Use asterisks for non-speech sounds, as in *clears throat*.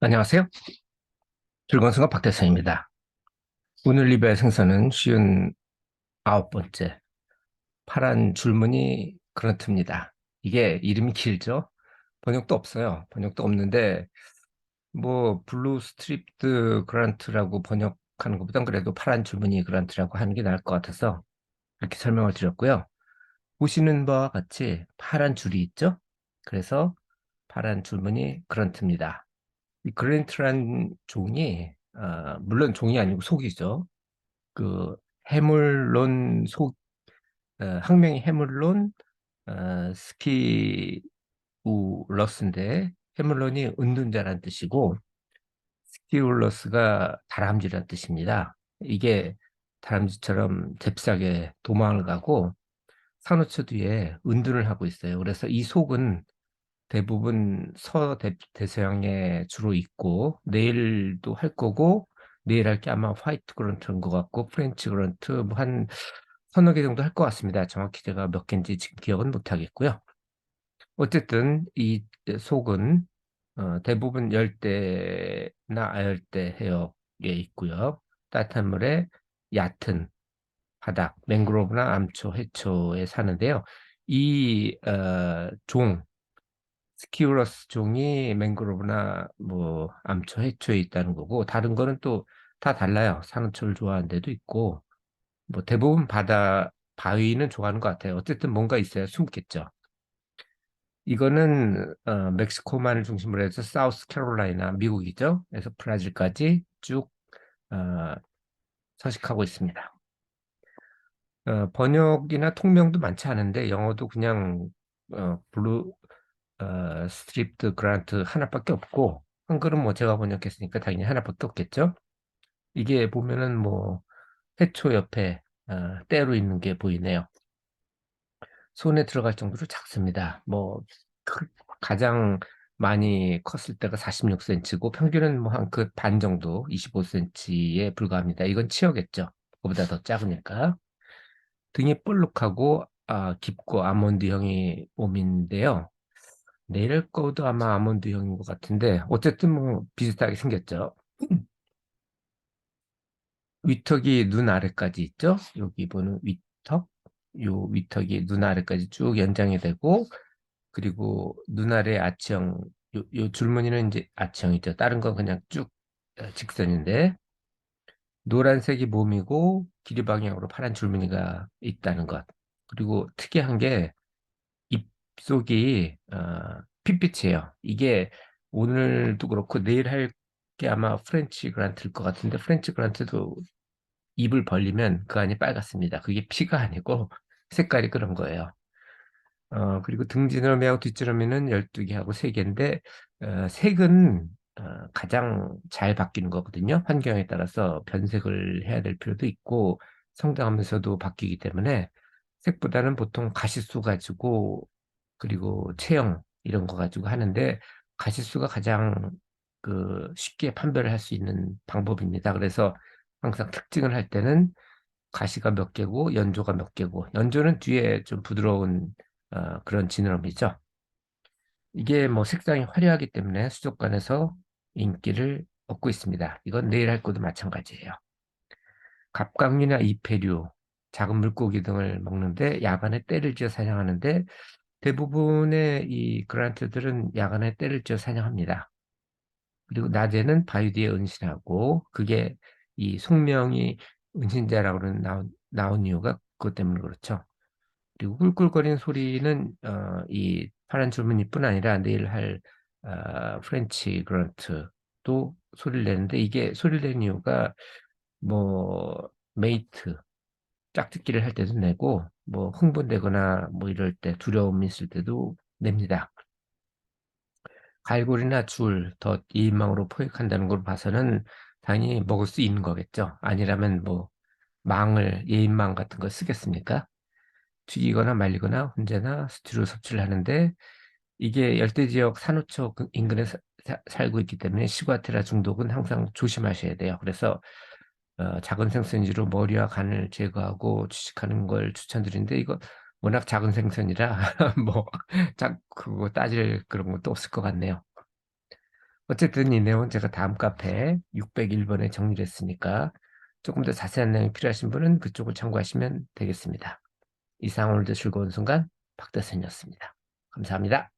안녕하세요. 즐거운 생각 박대성입니다. 오늘 리뷰할 생선은 쉬운 아홉 번째 파란 줄무늬 그런트입니다. 이게 이름이 길죠? 번역도 없어요. 번역도 없는데 뭐 블루 스트립드 그란트라고 번역하는 것보단 그래도 파란 줄무늬 그란트라고 하는 게 나을 것 같아서 이렇게 설명을 드렸고요. 보시는 바와 같이 파란 줄이 있죠? 그래서 파란 줄무늬 그런트입니다. 이 그랜트란 종이 아, 물론 종이 아니고 속이죠. 그 해물론 속 어, 학명이 해물론 어, 스키우러스인데 해물론이 은둔자란 뜻이고 스키울러스가 다람쥐란 뜻입니다. 이게 다람쥐처럼 잽싸게 도망을 가고 산호초 뒤에 은둔을 하고 있어요. 그래서 이 속은 대부분 서대서양에 주로 있고 내일도 할 거고 내일 할 게 아마 화이트 그런트인 것 같고 프렌치 그런트 뭐 한 서너 개 정도 할 것 같습니다. 정확히 제가 몇 개인지 지금 기억은 못 하겠고요. 어쨌든 이 속은 어, 대부분 열대나 아열대 해역에 있고요. 따뜻한 물에 얕은 바닥, 맹그로브나 암초, 해초에 사는데요. 이 어, 종, 스키우러스 종이 맹그로브나 뭐 암초, 해초에 있다는 거고 다른 거는 또 다 달라요. 산호초를 좋아하는 데도 있고 뭐 대부분 바다 바위는 좋아하는 것 같아요. 어쨌든 뭔가 있어야 숨겠죠. 이거는 어, 멕시코만을 중심으로 해서 사우스 캐롤라이나 미국이죠. 그래서 브라질까지 쭉 어, 서식하고 있습니다. 어, 번역이나 통명도 많지 않은데 영어도 그냥 어, 블루 어, 스트립트 그란트 하나밖에 없고 한글은 뭐 제가 번역했으니까 당연히 하나밖에 없겠죠. 이게 보면은 뭐 해초 옆에 어, 때로 있는 게 보이네요. 손에 들어갈 정도로 작습니다. 뭐 가장 많이 컸을 때가 46cm고 평균은 뭐 한 그 반 정도 25cm에 불과합니다. 이건 치어겠죠. 그보다 더 작으니까. 등이 볼록하고 아, 깊고 아몬드형이 몸인데요. 내일 거도 아마 아몬드형인 것 같은데 어쨌든 뭐 비슷하게 생겼죠. *clears throat* 위턱이 눈 아래까지 있죠. 여기 보는 위턱, 요 위턱이 눈 아래까지 쭉 연장이 되고 그리고 눈 아래 아치형, 요, 요 줄무늬는 이제 아치형이죠. 다른 건 그냥 쭉 어, 직선인데 노란색이 몸이고 길이 방향으로 파란 줄무늬가 있다는 것. 그리고 특이한 게입 속이 어, 핏빛이에요. 이게 오늘도 그렇고 내일 할 게 아마 프렌치 그란트일 것 같은데 프렌치 그란트도 입을 벌리면 그 안이 빨갛습니다. 그게 피가 아니고 *laughs* 색깔이 그런 거예요. 어, 그리고 등지느러미하고 뒷지느러미는 12개하고 3개인데 어, 색은 어, 가장 잘 바뀌는 거거든요. 환경에 따라서 변색을 해야 될 필요도 있고 성장하면서도 바뀌기 때문에 색보다는 보통 가시수 가지고 그리고 체형 이런 거 가지고 하는데 가시수가 가장 그 쉽게 판별을 할 수 있는 방법입니다. 그래서 항상 특징을 할 때는 가시가 몇 개고 연조가 몇 개고 연조는 뒤에 좀 부드러운 어, 그런 지느러미죠. 이게 뭐 색상이 화려하기 때문에 수족관에서 인기를 얻고 있습니다. 이건 내일 할 것도 마찬가지예요. 갑각류나 이페류, 작은 물고기 등을 먹는데 야간에 때를 지어 사냥하는데 대부분의 이 그란트들은 야간에 때를 지어 사냥합니다. 그리고 낮에는 바위 뒤에 은신하고 그게 이 속명이 은신자라고 나온, 나온 이유가 그것 때문에 그렇죠. 그리고 꿀꿀거리는 소리는 어, 이 파란 줄무늬뿐 아니라 내일 할 어, 프렌치 그런트도 소리를 내는데 이게 소리를 내는 이유가 뭐 메이트 짝짓기를 할 때도 내고 뭐 흥분되거나 뭐 이럴 때 두려움이 있을 때도 냅니다. 갈고리나 줄, 덧, 이인망으로 포획한다는 걸 봐서는 당연히 먹을 수 있는 거겠죠. 아니라면 뭐 망을 예인망 같은 거 쓰겠습니까? 튀기거나 말리거나 혼자나 스튜로 섭취를 하는데 이게 열대지역 산호초 그 인근에 사, 사, 살고 있기 때문에 시과테라 중독은 항상 조심하셔야 돼요. 그래서 어, 작은 생선지로 머리와 간을 제거하고 주식하는 걸 추천드리는데 이거 워낙 작은 생선이라 *laughs* 뭐 작, 그거 따질 그런 것도 없을 것 같네요. 어쨌든 이 내용은 제가 다음 카페 601번에 정리를 했으니까 조금 더 자세한 내용이 필요하신 분은 그쪽을 참고하시면 되겠습니다. 이상 오늘도 즐거운 순간 박대선이었습니다. 감사합니다.